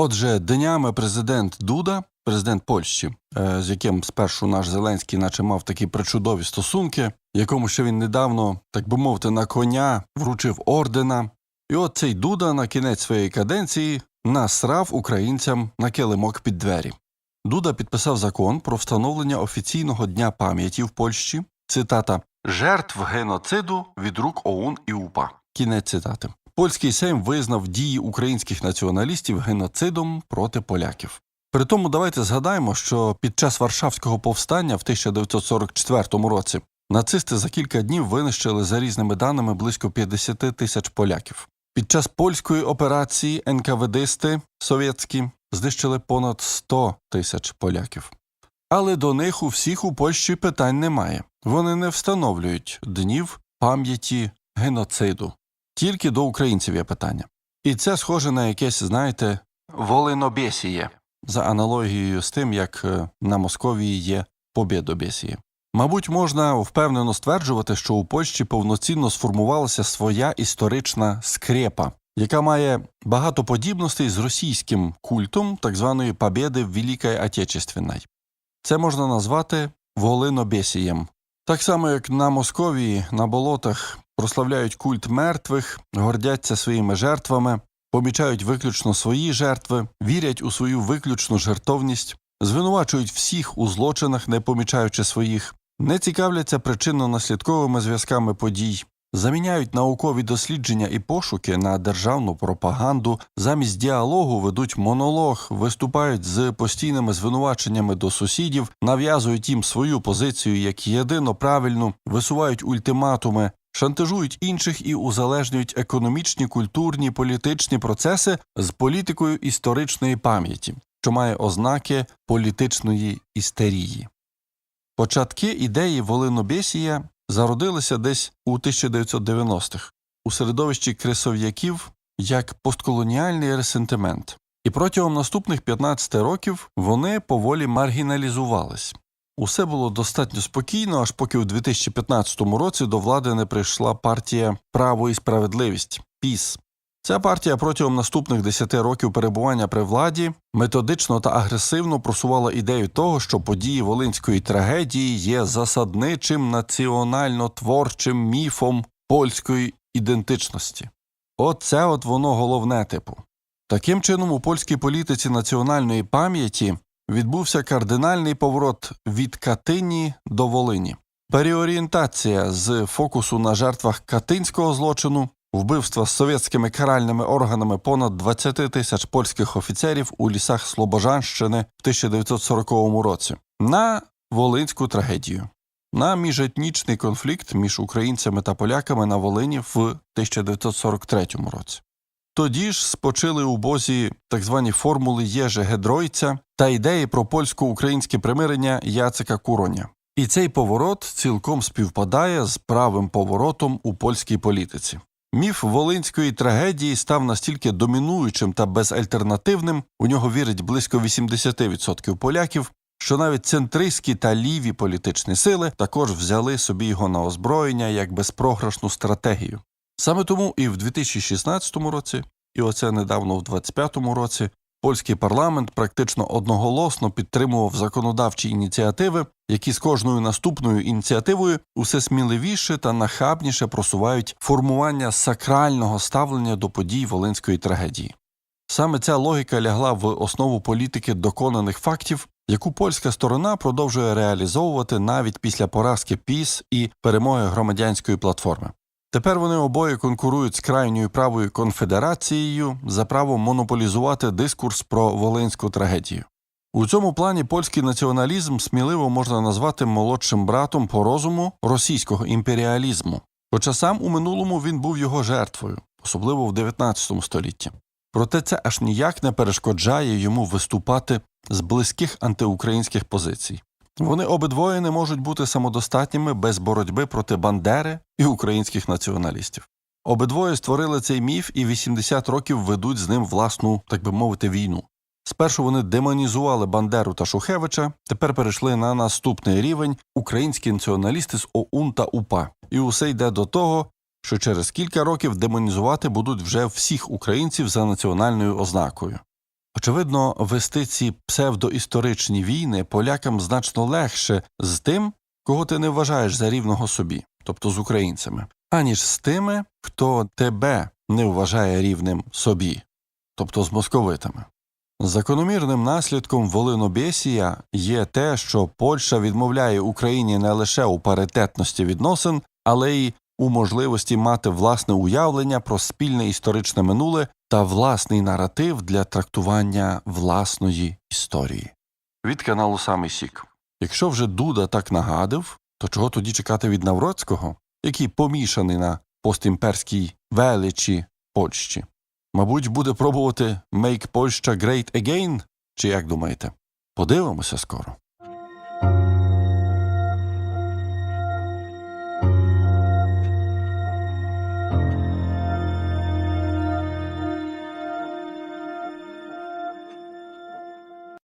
Отже, днями президент Дуда, президент Польщі, е, з яким спершу наш Зеленський, наче мав такі причудові стосунки, якому ще він недавно, так би мовити, на коня вручив ордена. І от цей Дуда на кінець своєї каденції насрав українцям на килимок під двері. Дуда підписав закон про встановлення офіційного дня пам'яті в Польщі. Цитата жертв геноциду від рук ОУН і УПА. Кінець цитати. Польський Сейм визнав дії українських націоналістів геноцидом проти поляків. При тому давайте згадаємо, що під час Варшавського повстання в 1944 році нацисти за кілька днів винищили за різними даними близько 50 тисяч поляків. Під час польської операції НКВДсти совєтські знищили понад 100 тисяч поляків. Але до них у всіх у Польщі питань немає. Вони не встановлюють днів пам'яті геноциду. Тільки до українців є питання. І це схоже на якесь, знаєте, волинобєсіє, за аналогією з тим, як е, на Московії є побєдобєсіє. Мабуть, можна впевнено стверджувати, що у Польщі повноцінно сформувалася своя історична скрепа, яка має багато подібностей з російським культом так званої побєди в Великій Отечественній. Це можна назвати волинобєсієм. Так само, як на Московії, на болотах прославляють культ мертвих, гордяться своїми жертвами, помічають виключно свої жертви, вірять у свою виключну жертовність, звинувачують всіх у злочинах, не помічаючи своїх, не цікавляться причинно-наслідковими зв'язками подій, заміняють наукові дослідження і пошуки на державну пропаганду, замість діалогу ведуть монолог, виступають з постійними звинуваченнями до сусідів, нав'язують їм свою позицію як єдино правильну, висувають ультиматуми, шантажують інших і узалежнюють економічні, культурні, політичні процеси з політикою історичної пам'яті, що має ознаки політичної істерії. Початки ідеї волинобєсія зародилися десь у 1990-х у середовищі кресов'яків як постколоніальний ресентимент, і протягом наступних 15 років вони поволі маргіналізувались. Усе було достатньо спокійно, аж поки у 2015 році до влади не прийшла партія Право і справедливість ПІС. Ця партія протягом наступних 10 років перебування при владі методично та агресивно просувала ідею того, що події волинської трагедії є засадничим національно-творчим міфом польської ідентичності. Оце от воно головне типу. Таким чином, у польській політиці національної пам'яті відбувся кардинальний поворот від Катині до Волині. Переорієнтація з фокусу на жертвах катинського злочину, вбивства з совєтськими каральними органами понад 20 тисяч польських офіцерів у лісах Слобожанщини в 1940 році, на волинську трагедію, на міжетнічний конфлікт між українцями та поляками на Волині в 1943 році. Тоді ж спочили у бозі так звані формули Єже Гедройця та ідеї про польсько-українське примирення Яцика Куроня. І цей поворот цілком співпадає з правим поворотом у польській політиці. Міф волинської трагедії став настільки домінуючим та безальтернативним, у нього вірить близько 80% поляків, що навіть центристські та ліві політичні сили також взяли собі його на озброєння як безпрограшну стратегію. Саме тому і в 2016 році, і оце недавно в 2025 році, польський парламент практично одноголосно підтримував законодавчі ініціативи, які з кожною наступною ініціативою усе сміливіше та нахабніше просувають формування сакрального ставлення до подій волинської трагедії. Саме ця логіка лягла в основу політики доконаних фактів, яку польська сторона продовжує реалізовувати навіть після поразки ПІС і перемоги громадянської платформи. Тепер вони обоє конкурують з крайньою правою конфедерацією за право монополізувати дискурс про волинську трагедію. У цьому плані польський націоналізм сміливо можна назвати молодшим братом по розуму російського імперіалізму, хоча сам у минулому він був його жертвою, особливо в 19 столітті. Проте це аж ніяк не перешкоджає йому виступати з близьких антиукраїнських позицій. Вони обидвоє не можуть бути самодостатніми без боротьби проти Бандери і українських націоналістів. Обидвоє створили цей міф і 80 років ведуть з ним власну, так би мовити, війну. Спершу вони демонізували Бандеру та Шухевича, тепер перейшли на наступний рівень українські націоналісти з ОУН та УПА. І усе йде до того, що через кілька років демонізувати будуть вже всіх українців за національною ознакою. Очевидно, вести ці псевдоісторичні війни полякам значно легше з тим, кого ти не вважаєш за рівного собі, тобто з українцями, аніж з тими, хто тебе не вважає рівним собі, тобто з московитами. Закономірним наслідком волинобєсія є те, що Польща відмовляє Україні не лише у паритетності відносин, але й у можливості мати власне уявлення про спільне історичне минуле та власний наратив для трактування власної історії. Від каналу Самий Сік. Якщо вже Дуда так нагадив, то чого тоді чекати від Навроцького, який помішаний на постімперській величі Польщі? Мабуть, буде пробувати «Make Польща Great Again», чи як думаєте? Подивимося скоро.